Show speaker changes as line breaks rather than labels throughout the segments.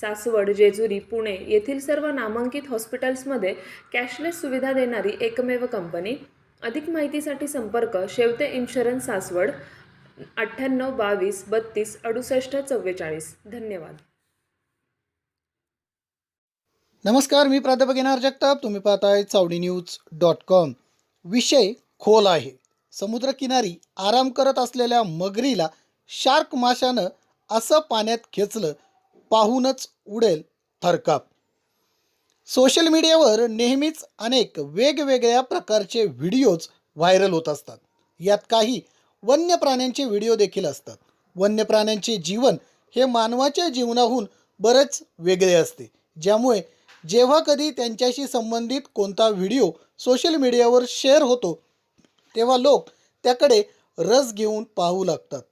सासवड जेजुरी पुणे येथील सर्व नामांकित हॉस्पिटल्समध्ये कॅशलेस सुविधा देणारी एकमेव कंपनी. अधिक माहितीसाठी संपर्क शेवते इन्शुरन्स सासवड अठ्ठ्याण्णव बावीस बत्तीस अडुसष्ट चव्वेचाळीस. धन्यवाद.
नमस्कार मी प्राध्यापक येणार जगताप. तुम्ही पाहताय चावडी न्यूज डॉट कॉम. विषय खोल आहे. समुद्रकिनारी आराम करत असलेल्या मगरीला शार्क माशानं असं पाण्यात खेचलं. पाहूनच उडेल थरकाप. सोशल मीडियावर नेहमीच अनेक वेगवेगळ्या प्रकारचे व्हिडिओज व्हायरल होत असतात. यात काही वन्य प्राण्यांचे व्हिडिओ देखील असतात. वन्य प्राण्यांचे जीवन हे मानवाच्या जीवनाहून बरेच वेगळे असते. ज्यामुळे जेव्हा कधी त्यांच्याशी संबंधित कोणता व्हिडिओ सोशल मीडियावर शेअर होतो तेव्हा लोक त्याकडे रस घेऊन पाहू लागतात.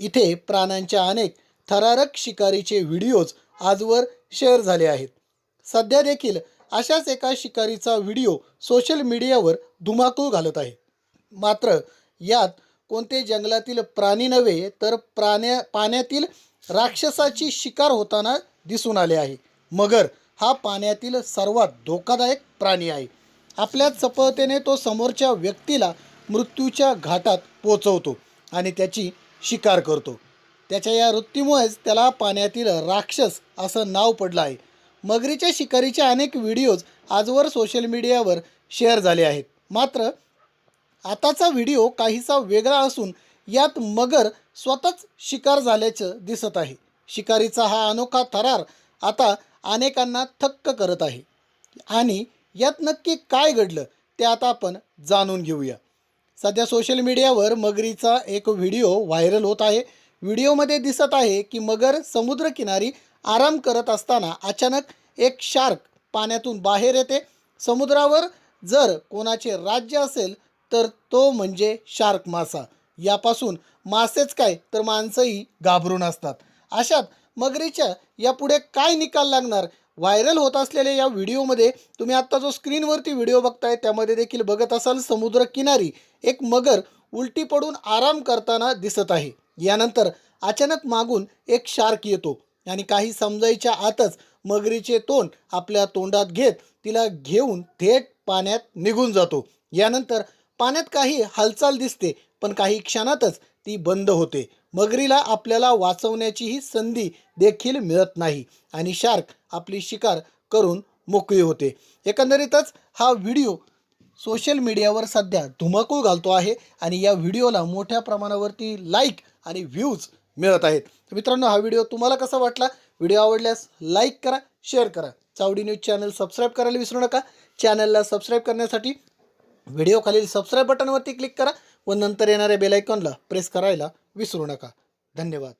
इथे प्राण्यांच्या अनेक थरारक शिकारीचे व्हिडिओज आजवर शेअर झाले आहेत. सध्या देखील अशाच एका शिकारीचा व्हिडिओ सोशल मीडियावर धुमाकूळ घालत आहे. मात्र यात कोणते जंगलातील प्राणी नव्हे तर प्राण्या पाण्यातील राक्षसाची शिकार होताना दिसून आले आहे. मगर हा पाण्यातील सर्वात धोकादायक प्राणी आहे. आपल्या चपळतेने तो समोरच्या व्यक्तीला मृत्यूच्या घाटात पोचवतो आणि त्याची शिकार करतो. त्याच्या या वृत्तीमुळेच त्याला पाण्यातील राक्षस असं नाव पडलं आहे. मगरीच्या शिकारीचे अनेक व्हिडिओज आजवर सोशल मीडियावर शेअर झाले आहेत. मात्र आताचा व्हिडिओ काहीसा वेगळा असून यात मगर स्वतःच शिकार झाल्याचं दिसत आहे. शिकारीचा हा अनोखा थरार आता अनेकांना थक्क करत आहे. आणि यात नक्की काय घडलं ते आता आपण जाणून घेऊया. सध्या सोशल मीडियावर मगरीचा एक व्हिडिओ व्हायरल होत आहे. व्हिडिओमध्ये दिसत आहे की मगर समुद्रकिनारी आराम करत असताना अचानक एक शार्क पाण्यातून बाहेर येते. समुद्रावर जर कोणाचे राज्य असेल तर तो म्हणजे शार्क मासा. यापासून मासेच काय तर माणसंही घाबरून असतात. अशात मगरीच्या यापुढे काय निकाल लागणार? व्हायरल होत असलेल्या या व्हिडिओमध्ये तुम्ही आत्ता जो स्क्रीनवरती व्हिडिओ बघताय त्यामध्ये देखील बघत असाल समुद्रकिनारी एक मगर उलटी पडून आराम करताना दिसत आहे. यानंतर अचानक मागून एक शार्क येतो. आणि काही समजायच्या आतच मगरीचे तोंड आपल्या तोंडात घेत तिला घेऊन थेट पाण्यात निघून जातो. यानंतर पाण्यात काही हालचाल दिसते पण काही क्षणातच ती बंद होते. मगरीला आपल्याला वाचवण्याचीही संधी देखील मिळत नाही आणि शार्क आपली शिकार करून मोकळी होते. एकंदरीतच हा व्हिडिओ सोशल मीडियावर सध्या धुमाकूळ घालतो आहे आणि या व्हिडिओला मोठ्या प्रमाणावरती लाईक आणि व्ह्यूज मिळत आहेत. तर मित्रांनो हा व्हिडिओ तुम्हाला कसा वाटला? व्हिडिओ आवडल्यास लाईक करा शेअर करा. चावडी न्यूज चॅनल सबस्क्राईब करायला विसरू नका. चॅनलला सबस्क्राईब करण्यासाठी व्हिडिओ खालील सबस्क्राईब बटनवरती क्लिक करा व नंतर येणाऱ्या बेलायकॉनला प्रेस करायला विसरू नका. धन्यवाद.